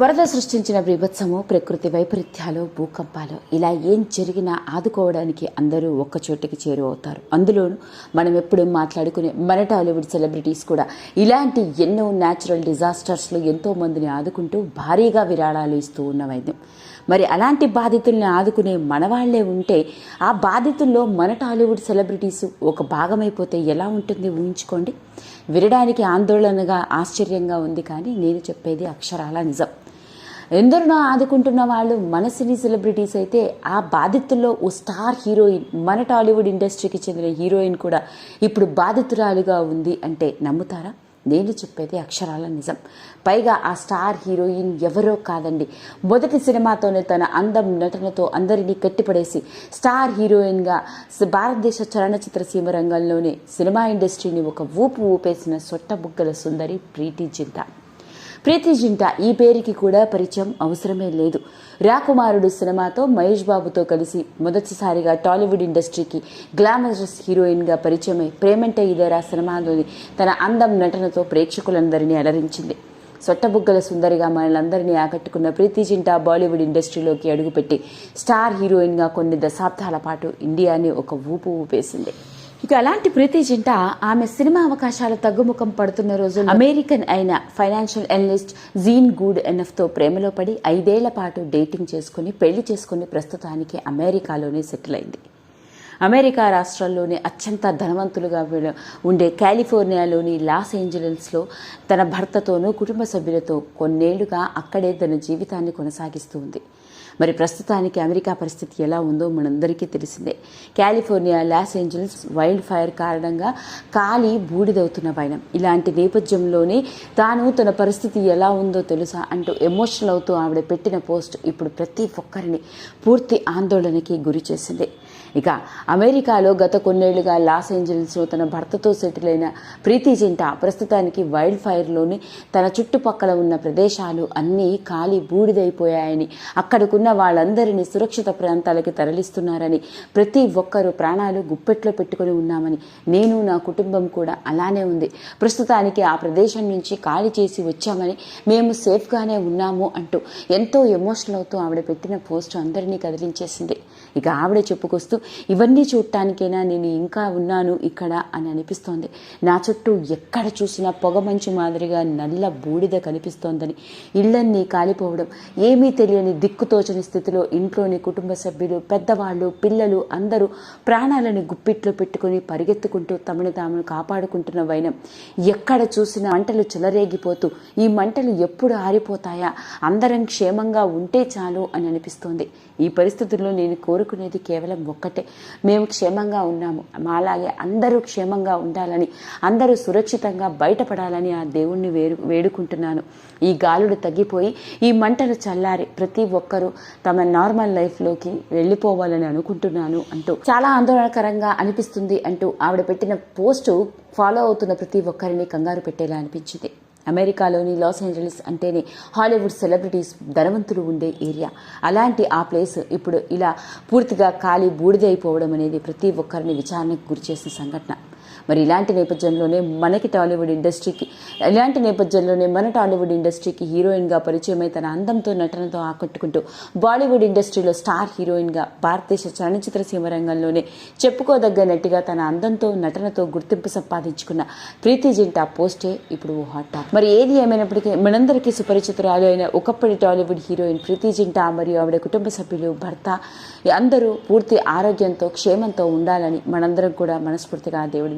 వరద సృష్టించిన బీభత్సము ప్రకృతి వైపరీత్యాలు భూకంపాలు. ఇలా ఏం జరిగినా ఆదుకోవడానికి అందరూ ఒక్క చోటికి చేరువవుతారు అందులోనూ మనం ఎప్పుడు మాట్లాడుకునే మన టాలీవుడ్ సెలబ్రిటీస్ కూడా ఇలాంటి ఎన్నో న్యాచురల్ డిజాస్టర్స్లో ఎంతోమందిని ఆదుకుంటూ భారీగా విరాళాలు ఇస్తూ ఉన్న వైద్యం. మరి అలాంటి బాధితుల్ని ఆదుకునే మనవాళ్ళే ఉంటే ఆ బాధితుల్లో మన టాలీవుడ్ సెలబ్రిటీస్ ఒక భాగమైపోతే ఎలా ఉంటుంది ఊహించుకోండి? వినడానికి ఆందోళనగా ఆశ్చర్యంగా ఉంది కానీ నేను చెప్పేది అక్షరాల నిజం. ఎందరినో ఆదుకుంటున్న వాళ్ళు మన సినీ సెలబ్రిటీస్ అయితే ఆ బాధితుల్లో ఓ స్టార్ హీరోయిన్ మన టాలీవుడ్ ఇండస్ట్రీకి చెందిన హీరోయిన్ కూడా ఇప్పుడు బాధితురాలుగా ఉంది అంటే నమ్ముతారా? నేను చెప్పేది అక్షరాల నిజం. పైగా ఆ స్టార్ హీరోయిన్ ఎవరో కాదండి. మొదటి సినిమాతోనే తన అందం నటనతో అందరినీ కట్టిపడేసి స్టార్ హీరోయిన్గా భారతదేశ చలనచిత్ర సీమ రంగంలోనే సినిమా ఇండస్ట్రీని ఒక ఊపు ఊపేసిన సొట్టబుగ్గల సుందరి ప్రీతి జింతా. ప్రీతి జింట ఈ పేరుకి కూడా పరిచయం అవసరమే లేదు. రాకుమారుడు సినిమాతో మహేష్ బాబుతో కలిసి మొదటిసారిగా టాలీవుడ్ ఇండస్ట్రీకి గ్లామరస్ హీరోయిన్గా పరిచయమై ప్రేమంటే ఇదేరా సినిమాలోని తన అందం నటనతో ప్రేక్షకులందరినీ అలరించింది. సొట్టబుగ్గల సుందరిగా మనలందరినీ ఆకట్టుకున్న ప్రీతి జింటా బాలీవుడ్ ఇండస్ట్రీలోకి అడుగుపెట్టి స్టార్ హీరోయిన్గా కొన్ని దశాబ్దాల పాటు ఇండియాని ఒక ఊపు ఊపేసింది. ఇక అలాంటి ప్రీతి జింట ఆమె సినిమా అవకాశాలు తగ్గుముఖం పడుతున్న రోజు అమెరికన్ అయిన ఫైనాన్షియల్ అనలిస్ట్ జీన్ గూడ్ ఎన్ఎఫ్తో ప్రేమలో పడి ఐదేళ్ళ పాటు డేటింగ్ చేసుకుని పెళ్ళి చేసుకుని ప్రస్తుతానికి అమెరికాలోనే సెటిల్ అయింది. అమెరికా రాష్ట్రాల్లోని అత్యంత ధనవంతులుగా ఉండే కాలిఫోర్నియాలోని లాస్ ఏంజలస్లో తన భర్తతోనూ కుటుంబ సభ్యులతో కొన్నేళ్ళుగా అక్కడే తన జీవితాన్ని కొనసాగిస్తూ ఉంది. మరి ప్రస్తుతానికి అమెరికా పరిస్థితి ఎలా ఉందో మనందరికీ తెలిసిందే. California Los Angeles wild fire కారణంగా కాలి బూడిదవుతున్న వైనం. ఇలాంటి నేపథ్యంలోనే తాను తన పరిస్థితి ఎలా ఉందో తెలుసా అంటూ ఎమోషనల్ అవుతూ ఆవిడ పెట్టిన పోస్ట్ ఇప్పుడు ప్రతి ఒక్కరిని పూర్తి ఆందోళనకి గురి చేసింది. ఇక అమెరికాలో గత కొన్నేళ్ళుగా లాస్ ఏంజల్స్లో తన భర్తతో సెటిల్ అయిన ప్రీతి జింట ప్రస్తుతానికి వైల్డ్ ఫైర్లోని తన చుట్టుపక్కల ఉన్న ప్రదేశాలు అన్నీ ఖాళీ బూడిదైపోయాయని అక్కడికున్న వాళ్ళందరినీ సురక్షిత ప్రాంతాలకి తరలిస్తున్నారని ప్రతి ఒక్కరూ ప్రాణాలు గుప్పెట్లో పెట్టుకుని ఉన్నామని నేను నా కుటుంబం కూడా అలానే ఉంది. ప్రస్తుతానికి ఆ ప్రదేశం నుంచి ఖాళీ చేసి వచ్చామని మేము సేఫ్గానే ఉన్నాము అంటూ ఎంతో ఎమోషనల్ అవుతూ ఆవిడ పెట్టిన పోస్ట్ అందరినీ కదిలించేసింది. ఇక ఆవిడ చెప్పుకొస్తూ ఇవన్నీ చూడటానికైనా నేను ఇంకా ఉన్నాను ఇక్కడ అని అనిపిస్తోంది. నా చుట్టూ ఎక్కడ చూసినా పొగ మంచు మాదిరిగా నల్ల బూడిద కనిపిస్తోందని ఇళ్ళన్నీ కాలిపోవడం ఏమీ తెలియని దిక్కుతోచని స్థితిలో ఇంట్లోని కుటుంబ సభ్యులు పెద్దవాళ్ళు పిల్లలు అందరూ ప్రాణాలను గుప్పిట్లో పెట్టుకుని పరిగెత్తుకుంటూ తమను తాము కాపాడుకుంటున్న వైనం. ఎక్కడ చూసినా మంటలు చెలరేగిపోతూ ఈ మంటలు ఎప్పుడు ఆరిపోతాయా? అందరం క్షేమంగా ఉంటే చాలు అని అనిపిస్తోంది. ఈ పరిస్థితుల్లో నేను కోరుకునేది కేవలం ఒక్కటే. మేము క్షేమంగా ఉన్నాము. మాలాగే అందరూ క్షేమంగా ఉండాలని అందరూ సురక్షితంగా బయటపడాలని ఆ దేవుణ్ణి వేరు వేడుకుంటున్నాను. ఈ గాలుడు తగ్గిపోయి ఈ మంటలు చల్లారి ప్రతి ఒక్కరూ తమ నార్మల్ లైఫ్లోకి వెళ్ళిపోవాలని అనుకుంటున్నాను అంటూ చాలా ఆందోళనకరంగా అనిపిస్తుంది అంటూ ఆవిడ పెట్టిన పోస్టు ఫాలో అవుతున్న ప్రతి ఒక్కరిని కంగారు పెట్టేలా అనిపించింది. అమెరికాలోని లాస్ ఏంజలీస్ అంటేనే హాలీవుడ్ సెలబ్రిటీస్ ధనవంతులు ఉండే ఏరియా. అలాంటి ఆ ప్లేస్ ఇప్పుడు ఇలా పూర్తిగా ఖాళీ బూడిదైపోవడం అనేది ప్రతి ఒక్కరిని విచారణకు గురిచేసిన సంఘటన. మరి ఇలాంటి నేపథ్యంలోనే మనకి టాలీవుడ్ ఇండస్ట్రీకి ఇలాంటి నేపథ్యంలోనే మన టాలీవుడ్ ఇండస్ట్రీకి హీరోయిన్గా పరిచయమై తన అందంతో నటనతో ఆకట్టుకుంటూ బాలీవుడ్ ఇండస్ట్రీలో స్టార్ హీరోయిన్గా భారతదేశ చలనచిత్ర సీమ రంగంలోనే చెప్పుకోదగ్గ నటిగా తన అందంతో నటనతో గుర్తింపు సంపాదించుకున్న ప్రీతి జింటా పోస్టే ఇప్పుడు హాట్ టాప్ మరి ఏది ఏమైనప్పటికీ మనందరికీ సుపరిచితురాలు అయిన ఒకప్పటి టాలీవుడ్ హీరోయిన్ ప్రీతి జింటా మరియు ఆవిడ కుటుంబ సభ్యులు భర్త అందరూ పూర్తి ఆరోగ్యంతో క్షేమంతో ఉండాలని మనందరం కూడా మనస్ఫూర్తిగా దేవుడిని